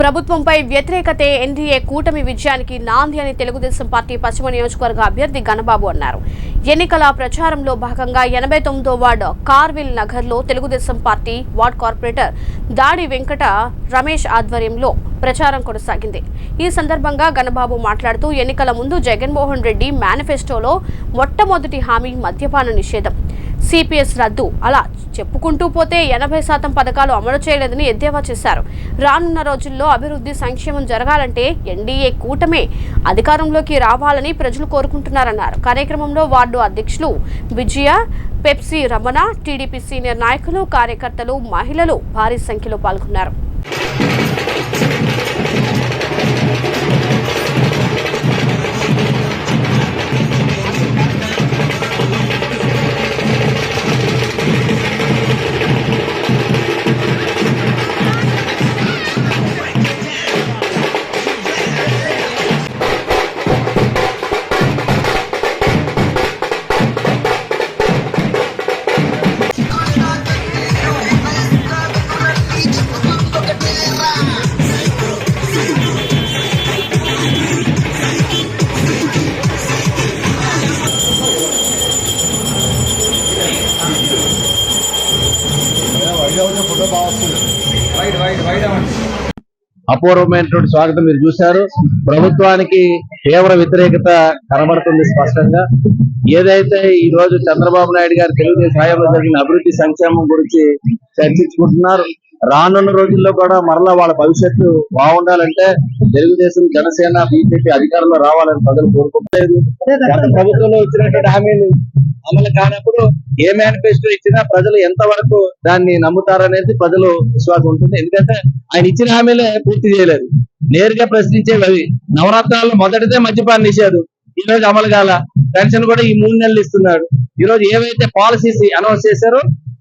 ప్రభుత్వంపై వ్యతిరేకతే ఎన్డీఏ కూటమి విజయానికి నాంది అని తెలుగుదేశం పార్టీ పశ్చిమ నియోజకవర్గ అభ్యర్థి గణబాబు అన్నారు. ఎన్నికల ప్రచారంలో భాగంగా ఎనభై తొమ్మిదో వార్డు కార్విల్ నగర్లో తెలుగుదేశం పార్టీ వార్డ్ కార్పొరేటర్ దాడి వెంకట రమేష్ ఆధ్వర్యంలో ప్రచారం కొనసాగింది. ఈ సందర్భంగా గణబాబు మాట్లాడుతూ ఎన్నికల ముందు జగన్మోహన్ రెడ్డి మేనిఫెస్టోలో మొట్టమొదటి హామీ మద్యపాన నిషేధం. సిపిఎస్ రద్దు. అలా చెప్పుకుంటూ పోతే ఎనభై శాతం పథకాలు అమలు చేయలేదని ఎద్దేవా చేశారు. రానున్న రోజుల్లో అభివృద్ధి సంక్షేమం జరగాలంటే ఎన్డీఏ కూటమే అధికారంలోకి రావాలని ప్రజలు కోరుకుంటున్నారన్నారు. కార్యక్రమంలో వార్డు అధ్యక్షులు Vijaya Pepsi Ramana TDP senior నాయకులు కార్యకర్తలు మహిళలు భారీ సంఖ్యలో పాల్గొన్నారు. అపూర్వమైనటువంటి స్వాగతం మీరు చూశారు. ప్రభుత్వానికి తీవ్ర వ్యతిరేకత కనబడుతుంది స్పష్టంగా. ఏదైతే ఈ రోజు చంద్రబాబు నాయుడు గారు తెలుగుదేశం హయాంలో జరిగిన అభివృద్ధి సంక్షేమం గురించి చర్చించుకుంటున్నారు రానున్న రోజుల్లో కూడా మరలా వాళ్ళ భవిష్యత్తు బాగుండాలంటే తెలుగుదేశం జనసేన బీజేపీ అధికారంలో రావాలని ప్రజలు కోరుకోలేదు గత ప్రభుత్వంలో ఇచ్చినటువంటి హామీలు అమలు కానప్పుడు ఏ మేనిఫెస్టో ఇచ్చినా ప్రజలు ఎంతవరకు దాన్ని నమ్ముతారనేది ప్రజలు విశ్వాసం ఉంటుంది. ఎందుకంటే ఆయన ఇచ్చిన హామీలే పూర్తి చేయలేదు. నేరుగా ప్రశ్నించేవి అవి. నవరత్నాల్లో మొదటిదే మద్యపాన్ని నిషేధం ఈ రోజు అమలు కాల. పెన్షన్ కూడా ఈ మూడు నెలలు ఇస్తున్నాడు. ఈ రోజు ఏవైతే పాలసీస్ అనౌన్స్ చేశారో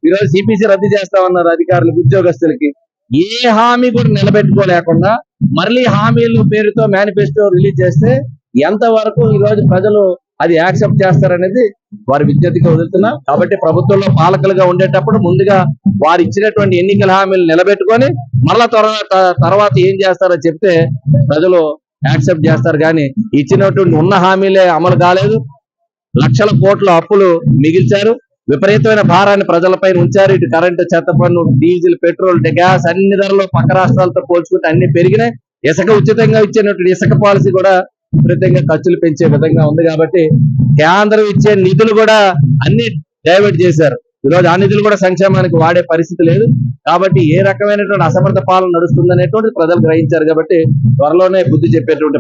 ఈ రోజు సిపిసి రద్దు చేస్తామన్నారు అధికారులకు ఉద్యోగస్తులకి. ఏ హామీ కూడా నిలబెట్టుకోలేకుండా మళ్ళీ హామీలు పేరుతో మేనిఫెస్టో రిలీజ్ చేస్తే ఎంత వరకు ఈ రోజు ప్రజలు అది యాక్సెప్ట్ చేస్తారనేది వారి విజ్ఞతకి వదులుతున్నా. కాబట్టి ప్రభుత్వంలో పాలకులుగా ఉండేటప్పుడు ముందుగా వారు ఇచ్చినటువంటి ఎన్నికల హామీలు నిలబెట్టుకొని మళ్ళా త్వర- త- తర్వాత ఏం చేస్తారో చెప్తే ప్రజలు యాక్సెప్ట్ చేస్తారు. కానీ ఇచ్చినటువంటి ఉన్న హామీలే అమలు కాలేదు. లక్షల కోట్ల అప్పులు మిగిల్చారు. విపరీతమైన భారాన్ని ప్రజలపై ఉంచారు. ఇటు కరెంటు చెత్త పన్ను డీజిల్ పెట్రోల్ గ్యాస్ అన్ని ధరలు పక్క రాష్ట్రాలతో పోల్చుకుంటే అన్ని పెరిగినాయి. ఇసుక ఉచితంగా ఇచ్చినటువంటి ఇసుక పాలసీ కూడా విపరీతంగా ఖర్చులు పెంచే విధంగా ఉంది కాబట్టి కేంద్రం ఇచ్చే నిధులు కూడా అన్ని డైవర్ట్ చేశారు. ఈరోజు ఆ నిధులు కూడా సంక్షేమానికి వాడే పరిస్థితి లేదు. కాబట్టి ఏ రకమైనటువంటి అసమర్థ పాలన నడుస్తుందనేటువంటి ప్రజలు గ్రహించారు కాబట్టి త్వరలోనే బుద్ధి చెప్పేటువంటి